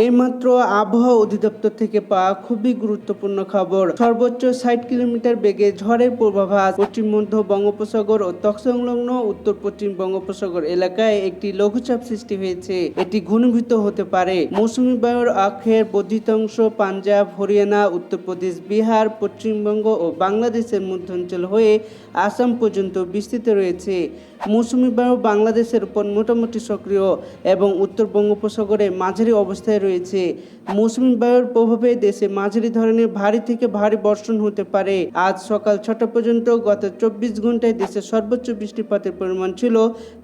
এইমাত্র আবহাওয়া অধিদপ্তর থেকে পাওয়া খুবই গুরুত্বপূর্ণ খবর। সর্বোচ্চ ষাট কিলোমিটার বেগে ঝড়ের পূর্বাভাস পশ্চিম মধ্য বঙ্গোপসাগর ও তৎসংলগ্ন উত্তর পশ্চিম বঙ্গোপসাগর এলাকায় একটি লঘুচাপ সৃষ্টি হয়েছে। এটি ঘনীভূত হতে পারে। মৌসুমী বায়ুর অক্ষের বর্ধিতাংশ পাঞ্জাব, হরিয়ানা উত্তরপ্রদেশ বিহার, পশ্চিমবঙ্গ ও বাংলাদেশের মধ্যাঞ্চল হয়ে আসাম পর্যন্ত বিস্তৃত রয়েছে। মৌসুমী বায়ু বাংলাদেশের উপর মোটামুটি সক্রিয় এবং উত্তর বঙ্গোপসাগরে মাঝারি অবস্থায় রয়েছে। মৌসুমী বায়ুর প্রভাবে দেশে মাঝারি ধরনের ভারী থেকে ভারী বর্ষণ হতে পারে। আজ সকাল ছটা পর্যন্ত গত চব্বিশ ঘন্টায় দেশের সর্বোচ্চ বৃষ্টিপাতের পরিমাণ ছিল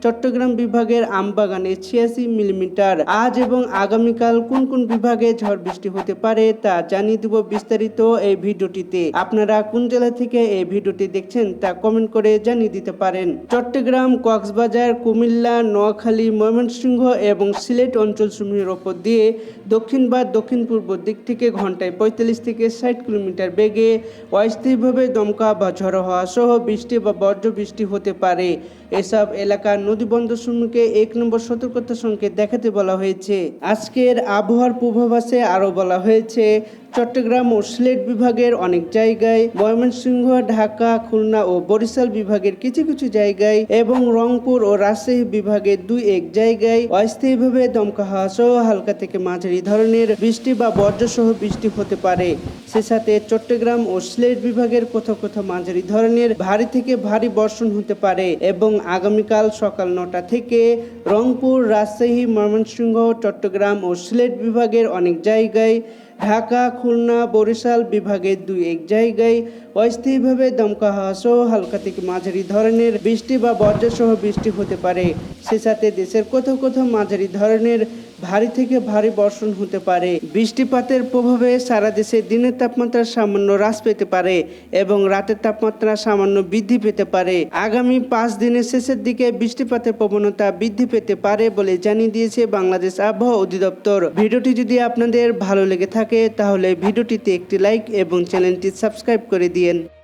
চট্টগ্রাম বিভাগের আমবাগানে ছিয়াশি মিলিমিটার। আজ এবং আগামীকাল কোন কোন বিভাগে ঝড় বৃষ্টি হতে পারে তা জানিয়ে দেব বিস্তারিত এই ভিডিওটিতে। আপনারা কোন জেলা থেকে এই ভিডিওটি দেখছেন তা কমেন্ট করে জানিয়ে দিতে পারেন। চট্টগ্রাম, কক্সবাজার, কুমিল্লা, নোয়াখালী, ময়মনসিংহ এবং সিলেট অঞ্চলসমূহের ওপর দিয়ে দক্ষিণ বা দক্ষিণ পূর্ব দিক থেকে ঘন্টায় পঁয়তাল্লিশ থেকে ষাট কিলোমিটার বেগে অস্থায়ীভাবে দমকা বা ঝড়ো হওয়া সহ বৃষ্টি বা বজ্র বৃষ্টি হতে পারে। এসব এলাকার নদীবন্দরসমূহকে এক নম্বর সতর্কতা সংকেত দেখাতে বলা হয়েছে। আজকের আবহাওয়ার পূর্বাভাসে আরও বলা হয়েছে চট্টগ্রাম ও সিলেট বিভাগের অনেক জায়গায়, ময়মনসিংহ, ঢাকা, খুলনা ও বরিশাল বিভাগের কিছু কিছু জায়গায় এবং রংপুর ও রাজশাহী বিভাগের দুই এক জায়গায় অস্থায়ীভাবে দমকা হাওয়া সহ হালকা থেকে মাঝারি ধরনের বৃষ্টি বা বজ্রসহ বৃষ্টি হতে পারে। সে সাথে চট্টগ্রাম ও সিলেট বিভাগের কোথাও কোথাও মাঝারি ধরনের ভারী থেকে ভারী বর্ষণ হতে পারে এবং আগামীকাল সকাল নটা থেকে রংপুর, রাজশাহী, ময়মনসিংহ, চট্টগ্রাম ও সিলেট বিভাগের অনেক জায়গায় ঢাকা খুলনা বরিশাল বিভাগের দুই এক জায়গায় অস্থায়ীভাবে দমকা হাওয়া সহ হালকা থেকে মাঝারি ধরনের বৃষ্টি বা বজ্রসহ বৃষ্টি হতে পারে। সে সাথে দেশের কোথাও কোথাও মাঝারি ধরনের ভারী থেকে ভারী বর্ষণ হতে পারে। বৃষ্টিপাতের প্রভাবে সারা দেশে দিনের তাপমাত্রা সামান্য হ্রাস পেতে পারে এবং রাতের তাপমাত্রা সামান্য বৃদ্ধি পেতে পারে। আগামী পাঁচ দিনের শেষের দিকে বৃষ্টিপাতের প্রবণতা বৃদ্ধি পেতে পারে বলে জানিয়ে দিয়েছে বাংলাদেশ আবহাওয়া অধিদপ্তর। ভিডিওটি যদি আপনাদের ভালো লেগে থাকে, তাহলে ভিডিওটিতে একটি লাইক এবং চ্যানেলটি সাবস্ক্রাইব করে mungkin.